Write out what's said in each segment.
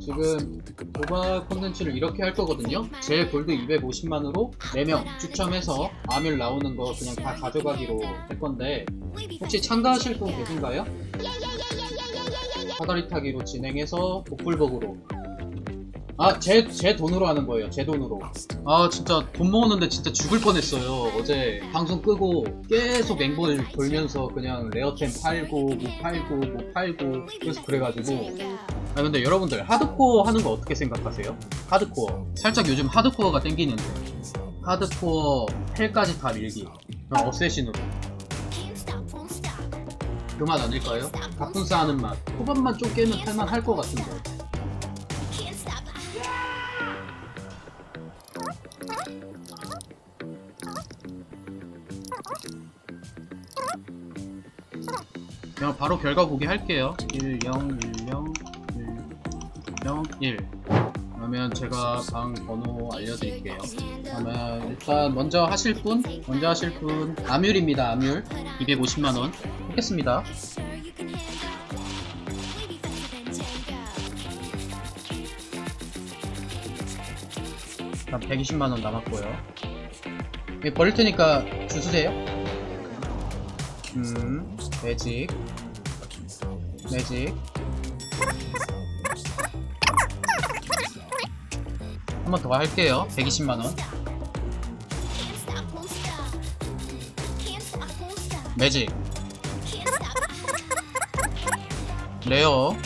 지금 도발 콘텐츠를 이렇게 할 거거든요. 제 골드 250만으로 4명 추첨해서 아밀 나오는 거 그냥 다 가져가기로 할 건데 혹시 참가하실 분 계신가요? 사다리 타기로 진행해서 복불복으로 아, 제, 제 돈으로 하는 거예요. 제 돈으로. 아, 진짜 돈 모으는데 진짜 죽을 뻔했어요. 어제 방송 끄고 계속 맹볼 돌면서 그냥 레어템 팔고, 뭐 팔고, 뭐 팔고, 그래서 그래가지고. 아, 근데 여러분들 하드코어 하는 거 어떻게 생각하세요? 하드코어. 살짝 요즘 하드코어가 땡기는데. 하드코어 펠까지 다 밀기. 그냥 어쌔신으로. 그 맛 아닐까요? 가뿐싸 하는 맛. 초반만 좀 깨면 할만 할 것 같은데. 그냥 바로 결과 보기 할게요. 1, 0, 1, 0, 1, 0, 1. 그러면 제가 방 번호 알려드릴게요. 그러면 일단 먼저 하실 분, 먼저 하실 분 아뮬입니다. 아뮬 250만원 하겠습니다. 그럼 120만원 남았고요. 이거 버릴 테니까 주수세요. 음, 매직, 매직. 한 번 더 할게요. 120만원. 매직, 레어,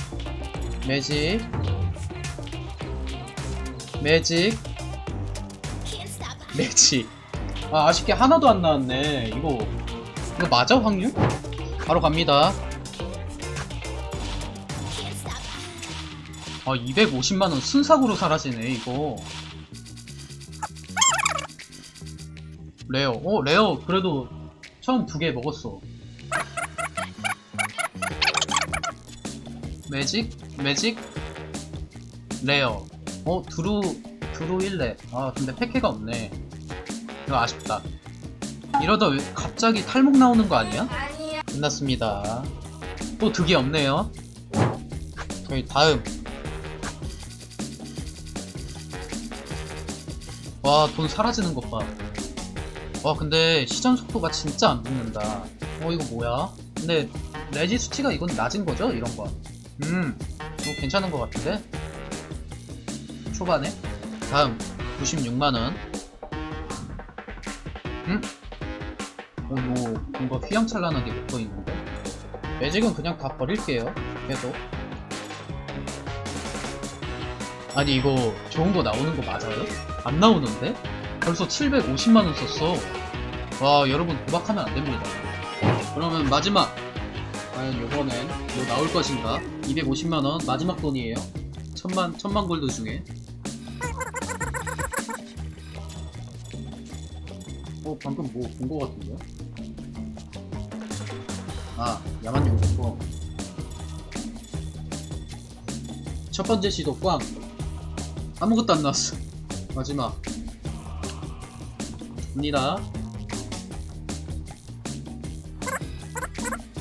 매직, 매직, 매직. 아, 아쉽게 하나도 안 나왔네. 이거, 이거 맞아, 확률? 바로 갑니다. 아, 250만원 순삭으로 사라지네, 이거. 레어. 어, 레어. 그래도 처음 두 개 먹었어. 매직? 매직? 레어. 어, 두루, 두루 1렙. 아, 근데 패키가 없네. 이거 아쉽다. 이러다 왜 갑자기 탈목 나오는 거 아니야? 끝났습니다. 또 득이 없네요. 저희 다음. 와, 돈 사라지는 것 봐. 와, 근데 시전 속도가 진짜 안 붙는다. 어, 이거 뭐야? 근데 레지 수치가 이건 낮은 거죠? 이런 거. 음, 이거 괜찮은 것 같은데? 초반에? 다음, 96만원. 음? 어, 뭐, 뭔가 휘황찬란하게 붙어 있는데? 매직은 그냥 다 버릴게요. 계속. 아니, 이거 좋은 거 나오는 거 맞아요? 안 나오는데? 벌써 750만원 썼어. 와, 여러분 도박하면 안 됩니다. 그러면 마지막. 과연 요번엔 뭐 나올 것인가? 250만원 마지막 돈이에요. 천만, 천만 골드 중에. 어, 방금 뭐 본 거 같은데? 아, 야만 용거. 첫 번째 시도 꽝. 아무것도 안 나왔어. 마지막. 갑니다.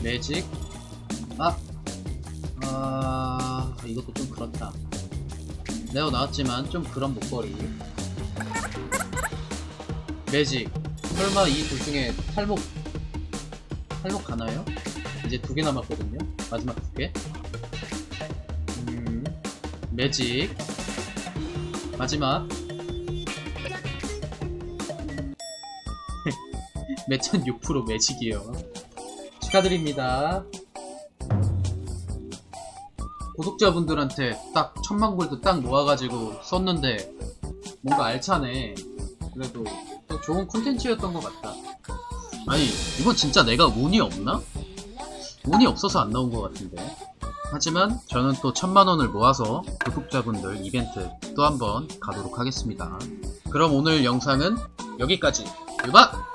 매직. 아. 아, 이것도 좀 그렇다. 네오 나왔지만 좀 그런 목걸이. 매직. 설마 이 둘 중에 탈목, 탈목 가나요? 이제 두 개 남았거든요. 마지막 두 개. 음, 매직. 마지막. 매천 6% 매직이요. 축하드립니다. 구독자분들한테 딱 천만 골드 딱 모아가지고 썼는데 뭔가 알차네. 그래도 또 좋은 콘텐츠였던 것 같다. 아니 이건 진짜 내가 운이 없나? 운이 없어서 안 나온 것 같은데. 하지만 저는 또 천만 원을 모아서 구독자분들 이벤트 또 한번 가도록 하겠습니다. 그럼 오늘 영상은 여기까지. 유박!